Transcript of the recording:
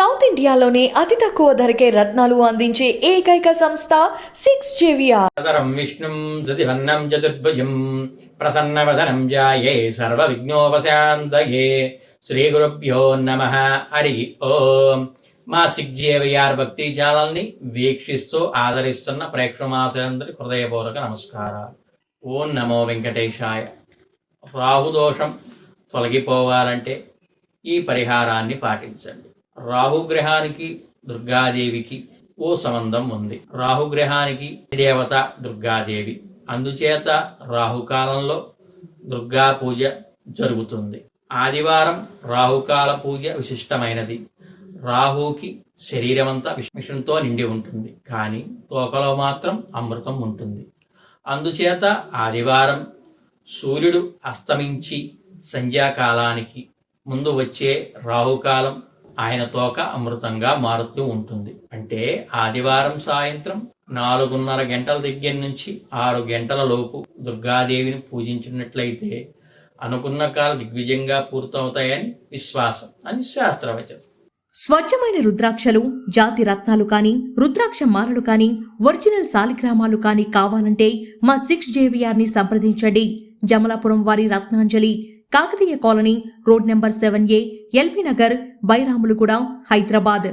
South ఇండియాలోనే అతి తక్కువ ధరకే రత్నాలు అందించే ఏకైక సంస్థ సిక్స్ జేవిఆర్. విష్ణుం సతిహన్నం చతుర్భుజం ప్రసన్నవదనం జాయే సర్వవిఘ్నోపశాంతయే. శ్రీ గురుభ్యో నమ హరి ఓం. మా సిగ్జేవిఆర్ భక్తి ఛానల్ని వీక్షిస్తూ ఆదరిస్తున్న ప్రేక్షమాసులందరి హృదయపూర్వక నమస్కారాలు. ఓం నమో వెంకటేశాయ. రాహుదోషం తొలగిపోవాలంటే ఈ పరిహారాన్ని పాటించండి. రాహుగ్రహానికి దుర్గాదేవికి ఓ సంబంధం ఉంది. రాహుగ్రహానికి దేవత దుర్గాదేవి. అందుచేత రాహుకాలంలో దుర్గా పూజ జరుగుతుంది. ఆదివారం రాహుకాల పూజ విశిష్టమైనది. రాహుకి శరీరమంతా విష్ణుతో నిండి ఉంటుంది. కానీ తోకలో మాత్రం అమృతం ఉంటుంది. అందుచేత ఆదివారం సూర్యుడు అస్తమించి సంధ్యాకాలానికి ముందు వచ్చే రాహుకాలం ఆయన తోక అమృతంగా మారుతూ ఉంటుంది. అంటే ఆదివారం సాయంత్రం నాలుగున్నర గంటల దగ్గర నుంచి ఆరు గంటల లోపు దుర్గాదేవిని పూజించినట్లయితే అనుకున్న కాల దిగ్విజయంగా పూర్తవుతాయని విశ్వాసం అని శాస్త్రవచనం. స్వచ్ఛమైన రుద్రాక్షలు జాతి రత్నాలు కానీ రుద్రాక్ష మాలలు కానీ ఒరిజినల్ సాలిగ్రామాలు కానీ కావాలంటే మా సిక్స్ జేవిఆర్ని సంప్రదించండి. జమలాపురం వారి Ratnanjali Kakatiya colony road number seven A LB Nagar Bairamalguda Hyderabad